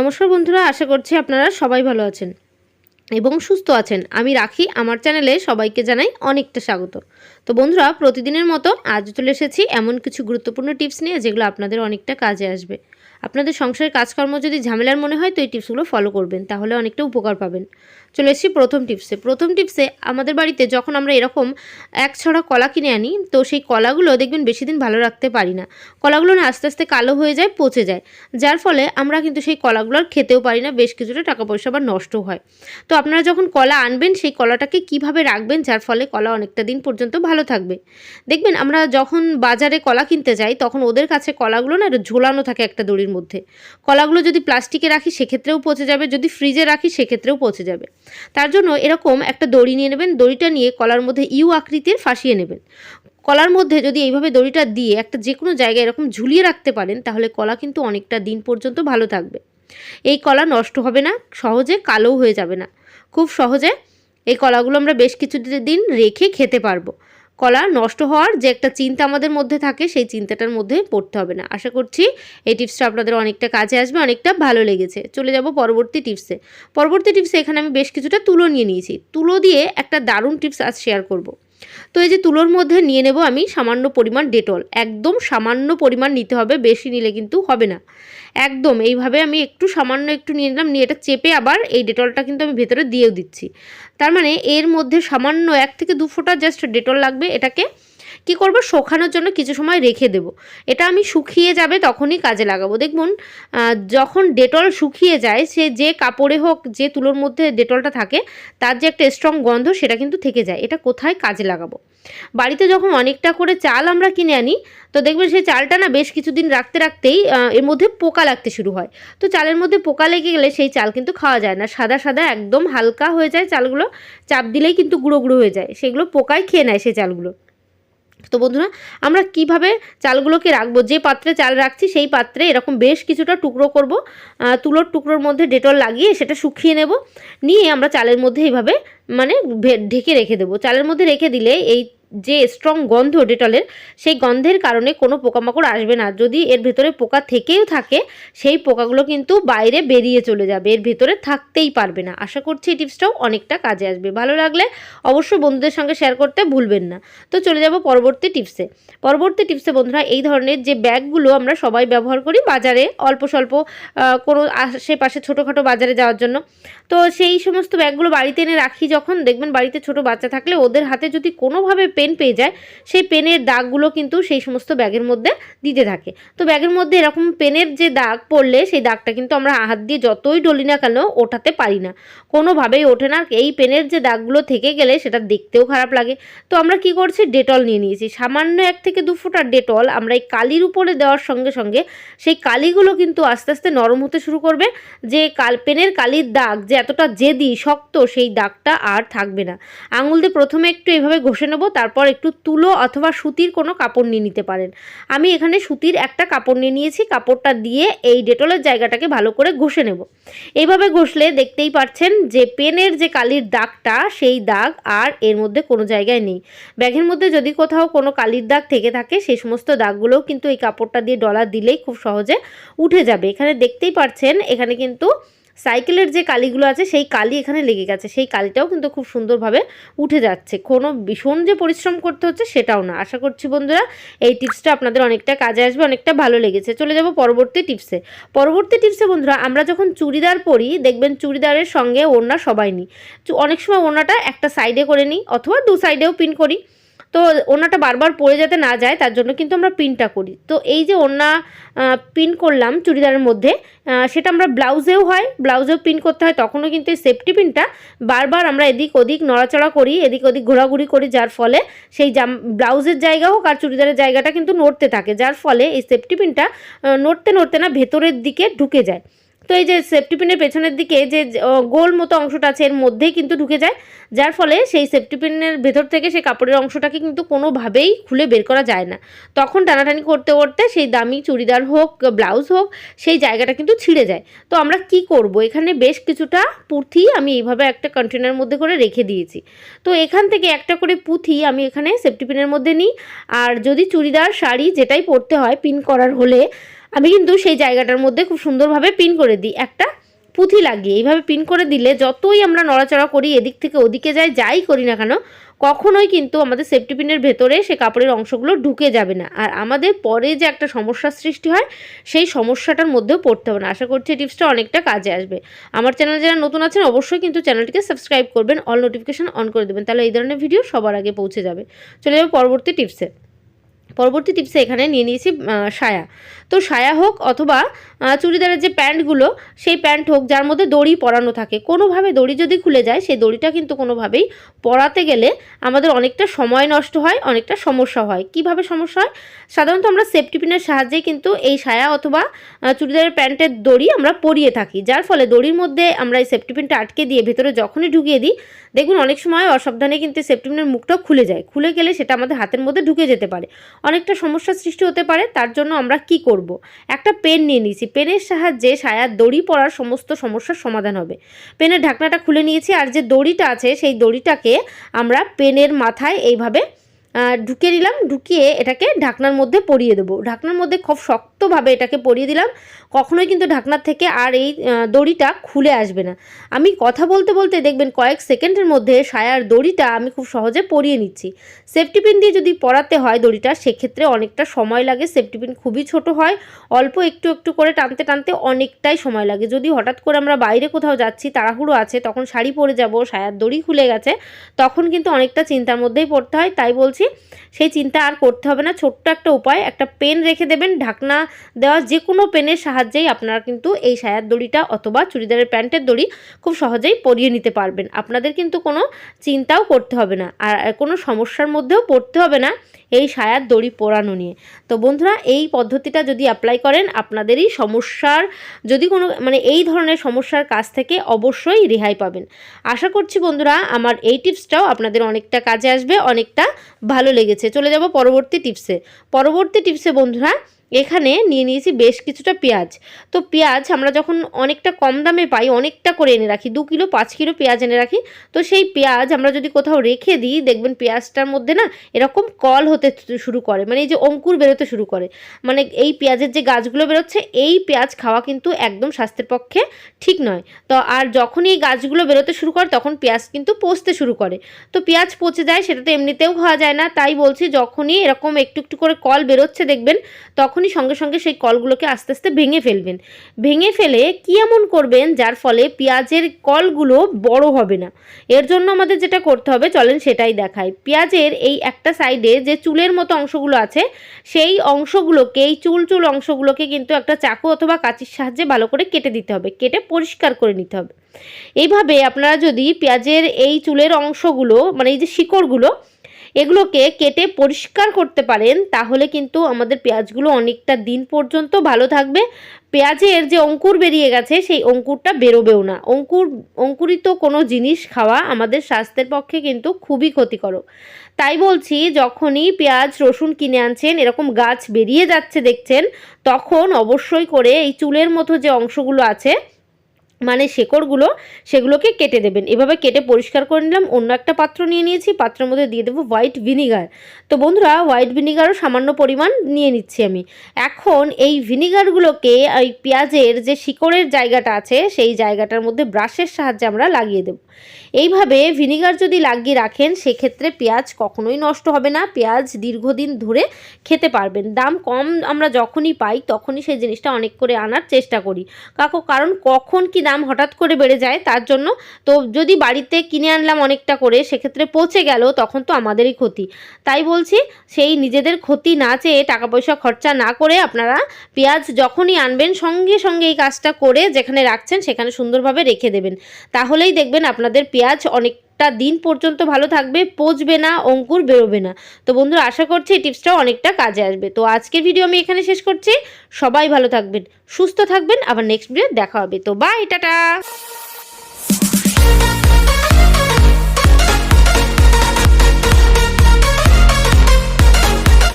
নমস্কার বন্ধুরা, আশা করছি আপনারা সবাই ভালো আছেন এবং সুস্থ আছেন। আমি রাখি, আমার চ্যানেলে সবাইকে জানাই অনেকটা স্বাগত। তো বন্ধুরা, প্রতিদিনের মতো আজ চলে এসেছি এমন কিছু গুরুত্বপূর্ণ টিপস নিয়ে যেগুলো আপনাদের অনেকটা কাজে আসবে। আপনাদের সংসারের কাজকর্ম যদি ঝামেলার মনে হয়, তো এই টিপসগুলো ফলো করবেন, তাহলে অনেকটা উপকার পাবেন। চলে এসেছি প্রথম টিপসে প্রথম টিপসে আমাদের বাড়িতে যখন আমরা এরকম এক ছড়া কলা কিনে আনি, তো সেই কলাগুলো দেখবেন বেশি দিন ভালো রাখতে পারি না। কলাগুলো না আস্তে আস্তে কালো হয়ে যায়, পচে যায়। যার ফলে আমরা কিন্তু সেই কলাগুলো আর খেতেও পারি না, বেশ কিছুটা টাকা পয়সা আবার নষ্ট হয়। তো আপনারা যখন কলা আনবেন, সেই কলাটাকে কীভাবে রাখবেন, যার ফলে কলা অনেকটা দিন পর্যন্ত ভালো থাকবে। দেখবেন আমরা যখন বাজারে কলা কিনতে যাই, তখন ওদের কাছে কলাগুলো না ঝোলানো থাকে একটা দড়ির মধ্যে। কলাগুলো যদি প্লাস্টিকে রাখি, সেক্ষেত্রেও পচে যাবে, যদি ফ্রিজে রাখি, সেক্ষেত্রেও পচে যাবে। তার জন্য এরকম একটা দড়ি নিয়ে নেবেন, দড়িটা নিয়ে কলার মধ্যে ইউ আকৃতির ফাঁসিয়ে নেবেন। কলার মধ্যে যদি এইভাবে দড়িটা দিয়ে একটা যে কোনো জায়গায় এরকম ঝুলিয়ে রাখতে পারেন, তাহলে কলা কিন্তু অনেকটা দিন পর্যন্ত ভালো থাকবে। এই কলা নষ্ট হবে না, সহজে কালো হয়ে যাবে না। খুব সহজে এই কলাগুলো আমরা বেশ কিছু দিন রেখে খেতে পারব। কলা নষ্ট হওয়ার যে একটা চিন্তা আমাদের মধ্যে থাকে, সেই চিন্তাটার মধ্যে পড়তে হবে না। আশা করছি এই টিপসটা আপনাদের অনেকটা কাজে আসবে, অনেকটা ভালো লেগেছে। চলে যাব পরবর্তী টিপসে। পরবর্তী টিপসে এখানে আমি বেশ কিছুটা তুলো নিয়ে নিয়েছি। তুলো দিয়ে একটা দারুণ টিপস আজ শেয়ার করব। তো এই যে তুলোর মধ্যে নিয়ে নেব আমি সামান্য পরিমাণ ডেটল। একদম সামান্য পরিমাণ নিতে হবে, বেশি নিলে কিন্তু হবে না। একদম, এইভাবে আমি একটু সামান্য একটু নিয়ে নিলাম, নিয়ে এটা চেপে আবার এই ডেটলটা কিন্তু আমি ভেতরে দিয়েও দিচ্ছি। তার মানে এর মধ্যে সামান্য এক থেকে দু ফোঁটা জাস্ট ডেটল লাগবে এটাকে কি করব? শোকানোর জন্য কিছু সময় রেখে দেব। এটা আমি শুকিয়ে যাবে তখনই কাজে লাগাবো। দেখুন যখন ডেটল শুকিয়ে যায়, সে যে কাপড়ে হোক, যে তুলোর মধ্যে ডেটলটা থাকে, তার যে একটা স্ট্রং গন্ধ, সেটা কিন্তু থেকে যায়। এটা কোথায়? কাজে লাগাবো। বাড়িতে যখন অনেকটা করে চাল আমরা কিনে আনি, তো দেখবেন সেই চালটা না বেশ কিছুদিন রাখতে রাখতেই এর মধ্যে পোকা লাগতে শুরু হয়। তো চালের মধ্যে পোকা লেগে গেলে সেই চাল কিন্তু খাওয়া যায় না। সাদা সাদা একদম হালকা হয়ে যায় চালগুলো। চাপ দিলেই কিন্তু গুঁড়ো গুঁড়ো হয়ে যায়। সেগুলো পোকায় খেয়ে নেয় সেই চালগুলো। তো বন্ধুরা, আমরা কীভাবে চালগুলোকে রাখব? যে পাত্রে চাল রাখছি, সেই পাত্রে এরকম বেশ কিছুটা টুকরো করব। তুলোর টুকরোর মধ্যে ডেটল লাগিয়ে সেটা শুকিয়ে নেব। নিয়ে আমরা চালের মধ্যে এইভাবে মানে ঢেকে রেখে দেবো। চালের মধ্যে রেখে দিলে এই যে স্ট্রং গন্ধ ডেটলের, সেই গন্ধের কারণে কোনো পোকামাকড় আসবে না। যদি এর ভেতরে পোকা থেকেও থাকে, সেই পোকাগুলো কিন্তু বাইরে বেরিয়ে চলে যাবে। এর ভেতরে থাকতেই পারবে না। আশা করছি এই টিপসটাও অনেকটা কাজে আসবে। ভালো লাগলে অবশ্যই বন্ধুদের সঙ্গে শেয়ার করতে ভুলবেন না। তো চলে যাব পরবর্তী টিপসে। পরবর্তী টিপসে বন্ধুরা, এই ধরনের যে ব্যাগগুলো আমরা সবাই ব্যবহার করি বাজারে অল্প স্বল্প কোনো আশেপাশে ছোটোখাটো বাজারে যাওয়ার জন্য। তো সেই সমস্ত ব্যাগগুলো বাড়িতে এনে রাখি যখন। দেখবেন বাড়িতে ছোট বাচ্চা থাকলে ওদের হাতে যদি কোনোভাবে পেন পেয়ে যায়, সেই পেনের দাগগুলো কিন্তু সেই সমস্ত ব্যাগের মধ্যে দিতে থাকে। তো ব্যাগের মধ্যে এরকম পেনের যে দাগ পড়লে সেই দাগটা কিন্তু আমরা হাত দিয়ে যতই ডলি না কেন ওঠাতে পারি না। কোনোভাবেই ওঠে না। এই পেনের যে দাগগুলো থেকে গেলে সেটা দেখতেও খারাপ লাগে। তো আমরা কি করছি? ডেটল নিয়ে নিয়েছি। সামান্য এক থেকে দু ফুটার ডেটল আমরা এই কালির উপরে দেওয়ার সঙ্গে সঙ্গে সেই কালিগুলো কিন্তু আস্তে আস্তে নরম হতে শুরু করবে। যে কাল, পেনের কালির দাগ যে এতটা জেদি, শক্ত, সেই দাগটা আর থাকবে না। আঙুল দিয়ে প্রথমে একটু এভাবে ঘষে নেব তারপর একটু তুলো অথবা সুতির কোনো কাপড় নিয়ে নিতে পারেন। আমি এখানে সুতির একটা কাপড় নিয়ে নিয়েছি, কাপড়টা দিয়ে এই ডেটলের জায়গাটাকে ভালো করে ঘষে নেব। এইভাবে ঘষলে দেখতেই পাচ্ছেন যে পেনের যে কালির দাগটা, সেই দাগ আর এর মধ্যে কোনো জায়গায় নেই। ব্যাগের মধ্যে যদি কোথাও কোনো কালির দাগ থেকে থাকে সেই সমস্ত দাগগুলোও কিন্তু এই কাপড়টা দিয়ে ডলার দিলেই খুব সহজে উঠে যাবে। এখানে দেখতেই পাচ্ছেন এখানে কিন্তু সাইকেলের যে কালিগুলো আছে, সেই কালি এখানে লেগে গেছে। সেই কালিটাও কিন্তু খুব সুন্দরভাবে উঠে যাচ্ছে। কোনো ভীষণ যে পরিশ্রম করতে হচ্ছে সেটাও না। আশা করছি বন্ধুরা, এই টিপসটা আপনাদের অনেকটা কাজে আসবে, অনেকটা ভালো লেগেছে। চলে যাব পরবর্তী টিপসে। পরবর্তী টিপসে বন্ধুরা, আমরা যখন চুড়িদার পরি, দেখবেন চুড়িদারের সঙ্গে ওড়না সবাই নিই। অনেক সময় ওড়নাটা একটা সাইডে করে নিই অথবা দু সাইডেও পিন করি। তো ওনাটা বারবার পরে যাতে না যায়, তার জন্য কিন্তু আমরা পিনটা করি। তো এই যে ওনা পিন করলাম চুড়িদারের মধ্যে সেটা আমরা ব্লাউজেও হয়, ব্লাউজেও পিন করতে হয়, তখনও কিন্তু এই সেফটি পিনটা বারবার আমরা এদিক ওদিক নড়াচড়া করি, এদিক ওদিক ঘোরাঘুরি করি, যার ফলে সেই জাম, ব্লাউজের জায়গা হোক আর চুড়িদারের জায়গাটা কিন্তু নড়তে থাকে, যার ফলে এই সেফটি পিনটা নড়তে নড়তে না ভেতরের দিকে ঢুকে যায়। তো এই যে সেফটি পিনের পেছনের দিকে যে গোল মতো অংশটা আছে, এর মধ্যেই কিন্তু ঢুকে যায়। যার ফলে সেই সেফটি পিনের ভেতর থেকে সেই কাপড়ের অংশটাকে কিন্তু কোনোভাবেই খুলে বের করা যায় না। তখন টানাটানি করতে করতে সেই দামি চুড়িদার হোক, ব্লাউজ হোক, সেই জায়গাটা কিন্তু ছিঁড়ে যায়। তো আমরা কি করব? এখানে বেশ কিছুটা পুঁথি আমি এইভাবে একটা কন্টেনার মধ্যে করে রেখে দিয়েছি। তো এখান থেকে একটা করে পুঁথি আমি এখানে সেফটি পিনের মধ্যে নিই। আর যদি চুড়িদার, শাড়ি যেটাই পরতে হয় পিন করার হলে আমি কিন্তু সেই জায়গাটার মধ্যে খুব সুন্দরভাবে পিন করে দিই। একটা পুঁথি লাগিয়ে। এইভাবে পিন করে দিলে যতই আমরা নড়াচড়া করি, এদিক থেকে ওদিকে যাই যাই করি না কেন, কখনোই কিন্তু আমাদের সেফটি পিনের ভেতরে সে কাপড়ের অংশগুলো ঢুকে যাবে না। আর আমাদের পরে যে একটা সমস্যার সৃষ্টি হয়, সেই সমস্যাটার মধ্যেও পড়তে হবে না। আশা করছি টিপসটা অনেকটা কাজে আসবে। আমার চ্যানেলে যারা নতুন আছেন, অবশ্যই কিন্তু চ্যানেলটিকে সাবস্ক্রাইব করবেন অল নোটিফিকেশন অন করে দেবেন। তাহলে এই ধরনের ভিডিও সবার আগে পৌঁছে যাবে। চলে যাবে পরবর্তী টিপসে পরবর্তী টিপসে এখানে নিয়ে নিয়েছি সায়া। তো সায়া হোক অথবা চুড়িদারের যে প্যান্টগুলো সেই প্যান্ট হোক, যার মধ্যে দড়ি পরানো থাকে, কোনোভাবে দড়ি যদি খুলে যায়, সেই দড়িটা কিন্তু কোনোভাবেই পরাতে গেলে আমাদের অনেকটা সময় নষ্ট হয়, অনেকটা সমস্যা হয়। কীভাবে সমস্যা হয়? সাধারণত আমরা সেফটি পিনের সাহায্যে কিন্তু এই সায়া অথবা চুড়িদারের প্যান্টের দড়ি আমরা পরিয়ে থাকি। যার ফলে দড়ির মধ্যে আমরা এই সেফটি পিনটা আটকে দিয়ে ভেতরে যখনই ঢুকিয়ে দিই, দেখুন অনেক সময় অসাবধানে কিন্তু সেফটি পিনের মুখটাও খুলে যায়। খুলে গেলে সেটা আমাদের হাতের মধ্যে ঢুকে যেতে পারে। অনেকটা সমস্যার সৃষ্টি হতে পারে, তার জন্য আমরা কি করব? একটা পেন নিয়ে নিয়েছি। পেনের সাহায্যে সায়ার দড়ি পরার সমস্ত সমস্যার সমাধান হবে। পেনের ঢাকনাটা খুলে নিয়েছি আর যে দড়িটা আছে, সেই দড়িটাকে আমরা পেনের মাথায় এইভাবে ঢুকিয়ে দিলাম, ঢুকিয়ে এটাকে ঢাকনার মধ্যে পরিয়ে দেবো। ঢাকনার মধ্যে খুব শক্তভাবে এটাকে পরিয়ে দিলাম, কখনোই কিন্তু ঢাকনার থেকে আর এই দড়িটা খুলে আসবে না। আমি কথা বলতে বলতে দেখবেন কয়েক সেকেন্ডের মধ্যে সায়ার দড়িটা আমি খুব সহজে পরিয়ে নিচ্ছি। সেফটি পিন দিয়ে যদি পরাতে হয় দড়িটা, সেক্ষেত্রে অনেকটা সময় লাগে। সেফটি পিন খুবই ছোট হয়, অল্প একটু একটু করে টানতে টানতে অনেকটাই সময় লাগে। যদি হঠাৎ করে আমরা বাইরে কোথাও যাচ্ছি, তাড়াহুড়ো আছে, তখন শাড়ি পরে যাব, সায়ার দড়ি খুলে গেছে, তখন কিন্তু অনেকটা চিন্তার মধ্যেই পড়তে হয়। তাই বলছি সেই চিন্তা আর করতে হবে না। ছোট্ট একটা উপায়, একটা পেন রেখে দেবেন। ঢাকনা দেওয়া যে কোনো পেনের সাহায্যেই আপনারা কিন্তু এই সায়ার দড়িটা অথবা চুড়িদারের প্যান্টের দড়ি খুব সহজেই পরিয়ে নিতে পারবেন। আপনাদের কিন্তু কোনো চিন্তাও করতে হবে না। আর কোনো সমস্যার মধ্যেও পড়তে হবে না এই সায়ার দড়ি পোড়ানো নিয়ে। তো বন্ধুরা, এই পদ্ধতিটা যদি অ্যাপ্লাই করেন, আপনাদেরই সমস্যার যদি কোনো মানে এই ধরনের সমস্যার কাছ থেকে অবশ্যই রেহাই পাবেন। আশা করছি বন্ধুরা, আমার এই টিপসটাও আপনাদের অনেকটা কাজে আসবে, অনেকটা ভালো লেগেছে। চলে যাব পরবর্তী টিপসে। পরবর্তী টিপসে বন্ধুরা এখানে নিয়ে নিয়েছি বেশ কিছুটা পেঁয়াজ। তো পেঁয়াজ আমরা যখন অনেকটা কম দামে পাই, অনেকটা করে এনে রাখি, দু কিলো, পাঁচ কিলো পেঁয়াজ এনে রাখি। তো সেই পেঁয়াজ আমরা যদি কোথাও রেখে দিই, দেখবেন পেঁয়াজটার মধ্যে না এরকম কল হতে শুরু করে মানে এই যে অঙ্কুর বেরোতে শুরু করে। মানে এই পেঁয়াজের যে গাছগুলো বেরোচ্ছে, এই পেঁয়াজ খাওয়া কিন্তু একদম স্বাস্থ্যের পক্ষে ঠিক নয়। তো আর যখনই এই গাছগুলো বেরোতে শুরু করে, তখন পেঁয়াজ কিন্তু পচতে শুরু করে। তো পেঁয়াজ পচে যায়, সেটা তো এমনিতেও খাওয়া যায় না। তাই বলছি, যখনই এরকম একটু একটু করে কল বেরোচ্ছে, দেখবেন তখনই সঙ্গে সঙ্গে সেই কলগুলোকে আস্তে আস্তে ভেঙে ফেলবেন। ভেঙে ফেলে কি এমন করবেন যার ফলে পেঁয়াজের কলগুলো বড় হবে না। এর জন্য আমাদের যেটা করতে হবে, চলেন সেটাই দেখাই। পেঁয়াজের এই একটা সাইডে যে চুলের মতো অংশগুলো আছে, সেই অংশগুলোকে, এই চুল চুল অংশগুলোকে কিন্তু একটা চাকু অথবা কাঁচির সাহায্যে ভালো করে কেটে দিতে হবে, কেটে পরিষ্কার করে নিতে হবে। এইভাবে আপনারা যদি পেঁয়াজের এই চুলের অংশগুলো মানে এই যে শিকড়গুলো এগুলোকে কেটে পরিষ্কার করতে পারেন, তাহলে কিন্তু আমাদের পেঁয়াজগুলো অনেকটা দিন পর্যন্ত ভালো থাকবে। পেঁয়াজের যে অঙ্কুর বেরিয়ে গেছে, সেই অঙ্কুরটা বেরোবেও না। অঙ্কুর, অঙ্কুরিত কোনো জিনিস খাওয়া আমাদের স্বাস্থ্যের পক্ষে কিন্তু খুবই ক্ষতিকারক তাই বলছি, যখনই পেঁয়াজ, রসুন কিনে আনছেন, এরকম গাছ বেরিয়ে যাচ্ছে দেখছেন, তখন অবশ্যই করে এই চুলের মতো যে অংশগুলো আছে মানে শেকড়গুলো সেগুলোকে কেটে দেবেন। এভাবে কেটে পরিষ্কার করে নিলাম। অন্য একটা পাত্র নিয়ে নিয়েছি। পাত্রের মধ্যে দিয়ে দেবো হোয়াইট ভিনিগার। তো বন্ধুরা, হোয়াইট ভিনিগারও সামান্য পরিমাণ নিয়ে নিচ্ছি আমি। এখন এই ভিনিগারগুলোকে এই পেঁয়াজের যে শিকড়ের জায়গাটা আছে, সেই জায়গাটার মধ্যে ব্রাশের সাহায্যে আমরা লাগিয়ে দেব। এইভাবে ভিনিগার যদি লাগিয়ে রাখেন, সেক্ষেত্রে পেঁয়াজ কখনোই নষ্ট হবে না। পেঁয়াজ দীর্ঘদিন ধরে খেতে পারবেন। দাম কম আমরা যখনই পাই, তখনই সেই জিনিসটা অনেক করে আনার চেষ্টা করি। কাকু, কারণ কখন কি দাম হঠাৎ করে বেড়ে যায়, তার জন্য তো যদি বাড়িতে কিনে আনলাম অনেকটা করে, সেক্ষেত্রে পচে গেল, তখন তো আমাদেরই ক্ষতি। তাই বলছি, সেই নিজেদের ক্ষতি না চেয়ে টাকা পয়সা খরচা না করে আপনারা পেঁয়াজ যখনই আনবেন, সঙ্গে সঙ্গে এই কাজটা করে যেখানে রাখছেন, সেখানে সুন্দরভাবে রেখে দেবেন। তাহলেই দেখবেন আপনাদের পেঁয়াজ অনেকটা দিন পর্যন্ত ভালো থাকবে, পচবে না, অঙ্কুর বেরোবে না। তো বন্ধুরা, আশা করছি এই টিপসটাও অনেকটা কাজে আসবে। তো আজকের ভিডিও আমি এখানে শেষ করছি। সবাই ভালো থাকবেন, সুস্থ থাকবেন। আবার নেক্সট ভিডিও দেখা হবে। তো বাই টাটা!